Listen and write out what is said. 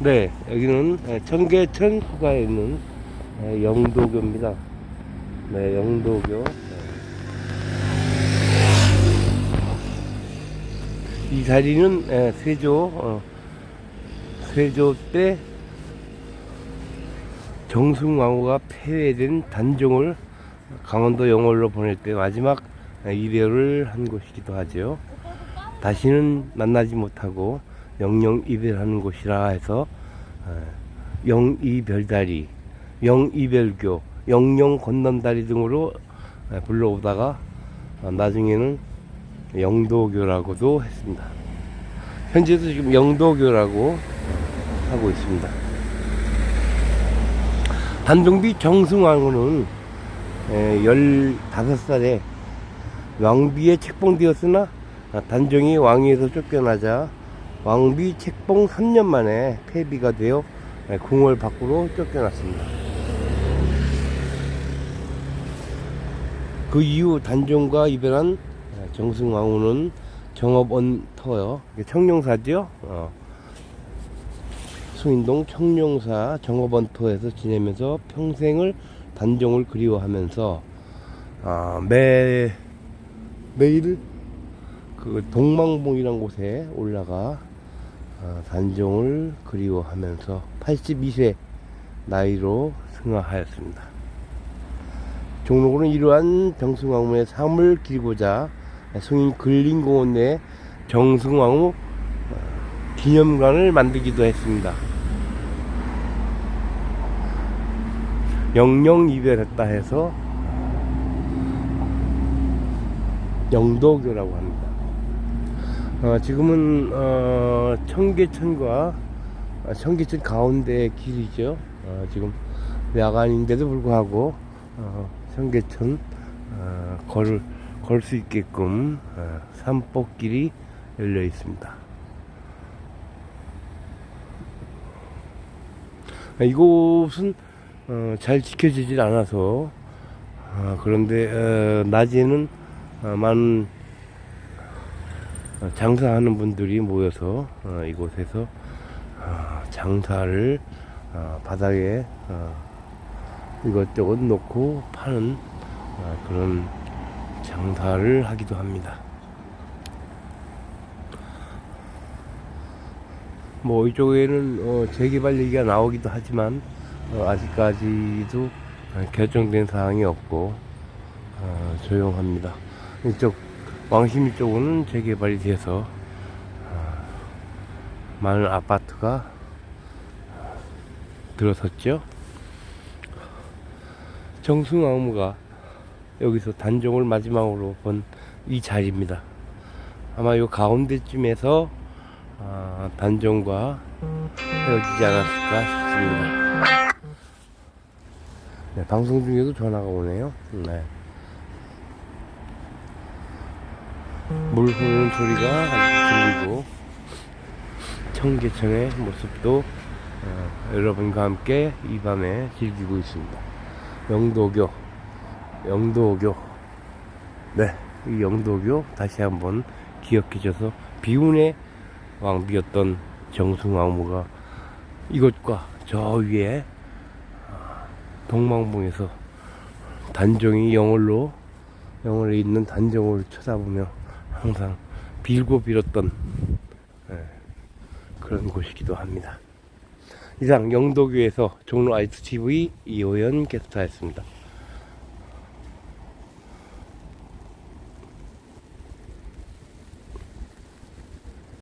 네, 여기는 예, 청계천 후가에 있는 예, 영도교입니다. 네, 영도교. 네. 이 자리는 예, 세조, 어, 세조 때 정승왕후가 폐회된 단종을 강원도 영월로 보낼 때 마지막 예, 이별을 한 곳이기도 하죠. 다시는 만나지 못하고 영영 이별하는 곳이라 해서 어, 영이별다리, 영이별교, 영영 건넌다리 등으로 어, 불러오다가 어, 나중에는 영도교라고도 했습니다. 현재도 지금 영도교라고 하고 있습니다. 단종비 정승왕후는 15살에 왕비에 책봉되었으나 아, 단종이 왕위에서 쫓겨나자 왕비 책봉 3년 만에 폐비가 되어 예, 궁궐 밖으로 쫓겨났습니다. 그 이후 단종과 이별한 예, 정승왕후는 정업원터요. 청룡사죠. 어. 수인동 청룡사 정업원터에서 지내면서 평생을 단종을 그리워하면서 아, 매 매일 그 동망봉이란 곳에 올라가 어, 단종을 그리워하면서 82세 나이로 승하하였습니다. 종로구는 이러한 정승왕후의 삶을 기리고자 성인 근린공원 내 정승왕후 어, 기념관을 만들기도 했습니다. 영영 이별했다 해서 영도교라고 합니다. 어, 지금은 어, 청계천과 아, 청계천 가운데 길이죠. 어, 지금 야간인데도 불구하고 어, 청계천 어, 걸걸수 있게끔 어, 산복길이 열려 있습니다. 아, 이곳은 어, 잘 지켜지질 않아서 어, 그런데 어, 낮에는 어, 많은 어, 장사하는 분들이 모여서 어, 이곳에서 어, 장사를 어, 바닥에 어, 이것저것 놓고 파는 어, 그런 장사를 하기도 합니다. 뭐 이쪽에는 어, 재개발 얘기가 나오기도 하지만 어, 아직까지도 어, 결정된 사항이 없고 어, 조용합니다. 이쪽 왕십리 쪽은 재개발이 돼서 어, 많은 아파트가 들어섰죠. 정승왕후가 여기서 단종을 마지막으로 본 이 자리입니다. 아마 이 가운데쯤에서 아, 단종과 헤어지지 않았을까 싶습니다. 네, 방송 중에도 전화가 오네요. 네. 물 흐르는 소리가 들리고 청계천의 모습도 어, 여러분과 함께 이 밤에 즐기고 있습니다. 영도교, 영도교. 네, 이 영도교 다시 한번 기억해줘서 비운의 왕비였던 정승왕후가 이곳과 저 위에 아, 동망봉에서 단종이 영월로 영월에 있는 단종을 쳐다보며 항상 빌고 빌었던 예, 그런 곳이기도 합니다. 이상 영도교에서 종로 아이스 TV 이호연 게스트였습니다.